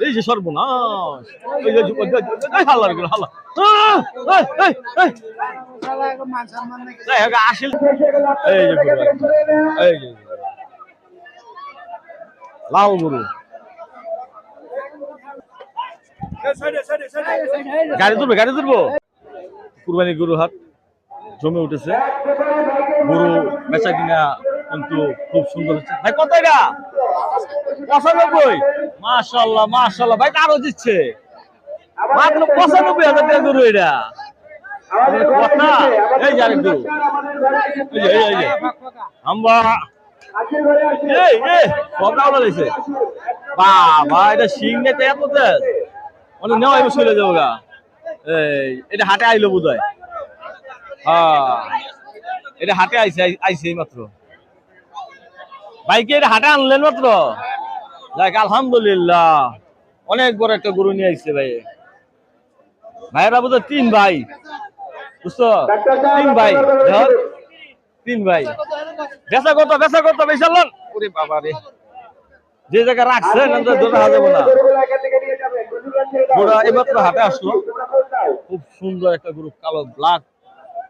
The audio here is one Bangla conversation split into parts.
এই যে সর্বনাশ। হাল্লা লাল গরু গাড়ি তুলবে, গাড়ি তুলবো? কুরবানি গরু হাট জমে উঠেছে। গরু বেচা কিনা কিন্তু খুব সুন্দর হচ্ছে। কত এটা? পঁচানব্বই? মাশাল্লাহ মাশাল্লাহ। ভাই আরও দিচ্ছে। মাত্র পঁচানব্বই হাজার এটা। শিং এই, এটা হাটে আইলো বোধ হয় হ্যাঁ। এটা হাটে আইছে, আই- আইছে এই মাত্র। বাইকে হাটে আনলেন মাত্র? যাক, আলহামদুলিল্লাহ। অনেক বড় একটা গরু নিয়ে আইছে ভাই। ভাইয়েরা বোধ তিন ভাই। বুঝছ? তিন ভাই। তিন ভাই। বেচা কত বেচা কত ওরে বাবা রে। যে জায়গায় রাখছেন ধরে যাব না। গোড়া এমাত্র হাটে আসলো। খুব সুন্দর একটা গরু, কালো ব্ল্যাক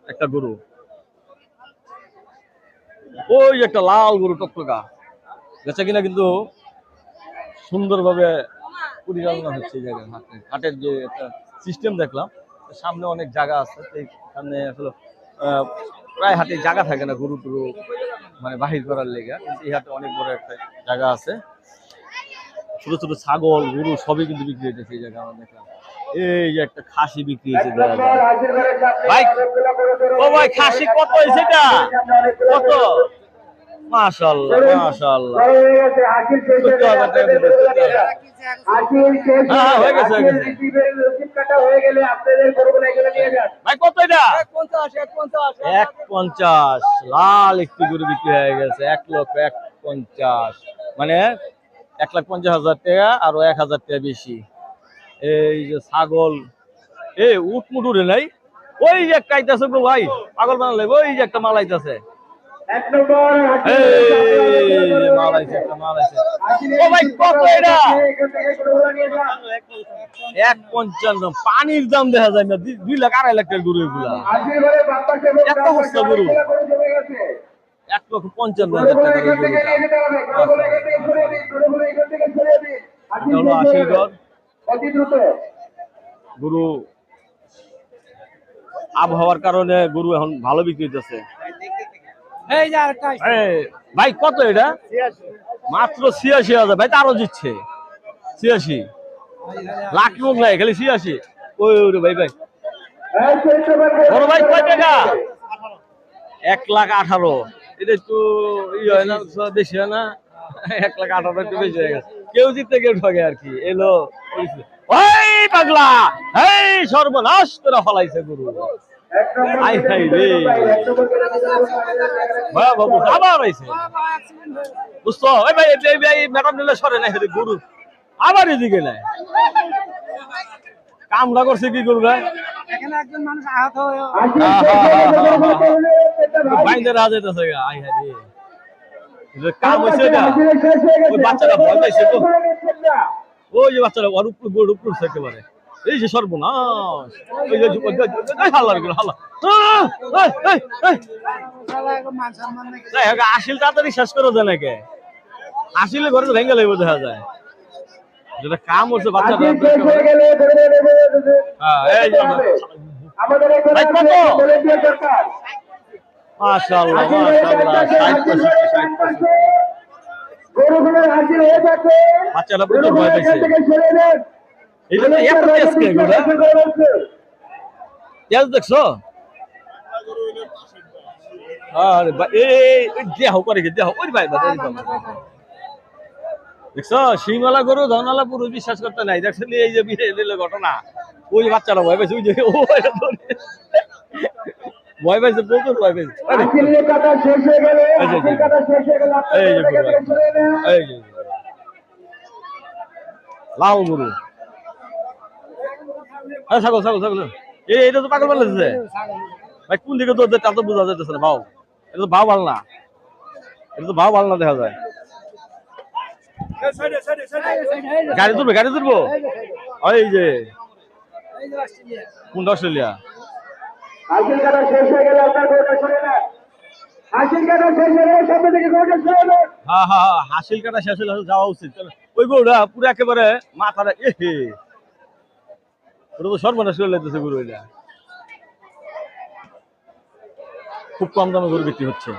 একটা গরু। ওই একটা লাল গরু টকটকা। বেচা কিনা কিন্তু সুন্দরভাবে পরিচালনা হচ্ছে এই হাটের যে একটা সিস্টেম দেখলাম, সামনে অনেক জায়গা আছে তো এখানে আসলে প্রায় হাটে জায়গা থাকে না গরু টুরু মানে বাহির করার লেগে। এই হাটে অনেক বড় একটা জায়গা আছে। ছোট ছোট ছাগল, গরু সবই কিন্তু বিক্রি হইতেছে এই জায়গায় আমরা দেখলাম। এই যে একটা খাসি বিক্রি হয়েছে। ভাই ও ভাই খাসি কত হয়েছে এটা? কত? মাশাল্লাহ মাশাল্লাহ। হ্যাঁ, গেছে, ভাই কত এটা? এক পঞ্চাশ। লাল একটু গরু বিক্রি হয়ে গেছে এক লক্ষ এক পঞ্চাশ। মানে এক লাখ পঞ্চাশ হাজার টাকা আরও এক হাজার টাকা বেশি। এই যে ছাগল। এ উঠ মুট উঠে নাই? ওই যে একটা আইতাছে গো ভাই পাগল বানালে ওই যে একটা মাল আইতাছে। এক পঞ্চান্ন পানির দাম দেখা যায় না দুই- লাখ আড়াই লাখ গরু এগুলা। এত বস্তা গরু। এক লক্ষ পঞ্চান্ন হাজার এটা হলো আশীর্বাদ গরু আবহাওয়ার কারণে গরু এখন ভালো বিক্রি হইতেছে। ভাই কত এটা? মাত্র ছিয়াশি হাজার। ভাই তো আরও দিচ্ছে ছিয়াশি। লাখ মুখ নাই খালি ছিয়াশি। ওই ওই ভাই ভাই। বড় ভাই কয় টাকা? এক লাখ আঠারো। এটা একটু ই হয় না বেশি হয় না। এক লাখ আঠারো একটু বেশি হয়ে গেছে। কেউ জিততে কেউ ঠকে আর কি। এলো। ওই পাগলা এই সর্বনাশ করে ফলাইছে গুরু। আই হাই রে। ভয়া বাবু আবার আইছে। বুঝছ? ওই ভাই এই ভাই ম্যাডাম নিলে সরে নাই হেরে গরু। আবার এদিকে নাই করছে কি করবে এখানে একজন মানুষ আহত হয়ে বাইন্দের হাজে তো সগা আই হাই রে। কাম হইছে না ওই বাচ্চাটা ভয় পাইছে তো। ওই যে বাচ্চাটা ওর উপর গোড় উপর উঠছে একেবারে এই যে সর্বনাশ। ওই যে- হাল্লা আসিল তাড়াতাড়ি শেষ করে দেয় নাকি? আসিলে ঘরে ভেঙে লাগবে দেখা যায়। যেটা কাম হচ্ছে ষাট পঁয়ষট্টি ষাট পঁয়ষট্টি গরুগুলোর হয়ে গরুগুলো এখান থেকে সরে নেন। দেখছ আরে এই দেহ করে দেহ ওই ভাই। দেখছ গরু ধনওয়ালা পুরুষ বিশ্বাস করতে নাই দেখছেন এই যে বিয়ে ঘটনা ওই বাচ্চারা ভয় পাইছে ওই যে ও। ভয় পাইছে প্রচুর ভয় পাইছে হয়ে হয়ে লাল গরু আরে ছাগল ছাগল ছাগল এই এটা তো পাগল বানাইছে ভাই কোন দিকে তো তা তো বোঝা যাইতেছে না ভাও এটা তো ভাও ভালো না এটা তো ভাও ভালো না দেখা যায় গাড়ি তুলবে গাড়ি তুলবো এই যে কোনটা অস্ট্রেলিয়া হাসিল কাটা শেষ হয়ে গেলে আপনার গরুটা সরে না কাটা শেষ হয়ে গেলে সামনে থেকে গরুটা সরে না হ্যাঁ হ্যাঁ হ্যাঁ, হাসিল কাটা শেষ হলে যাওয়া উচিত। ওই গরুটা পুরো একেবারে মাথাটা ওটা তো সর্বনাশ করে লাগতেছে গরু খুব কম দামে গরু বিক্রি হচ্ছে।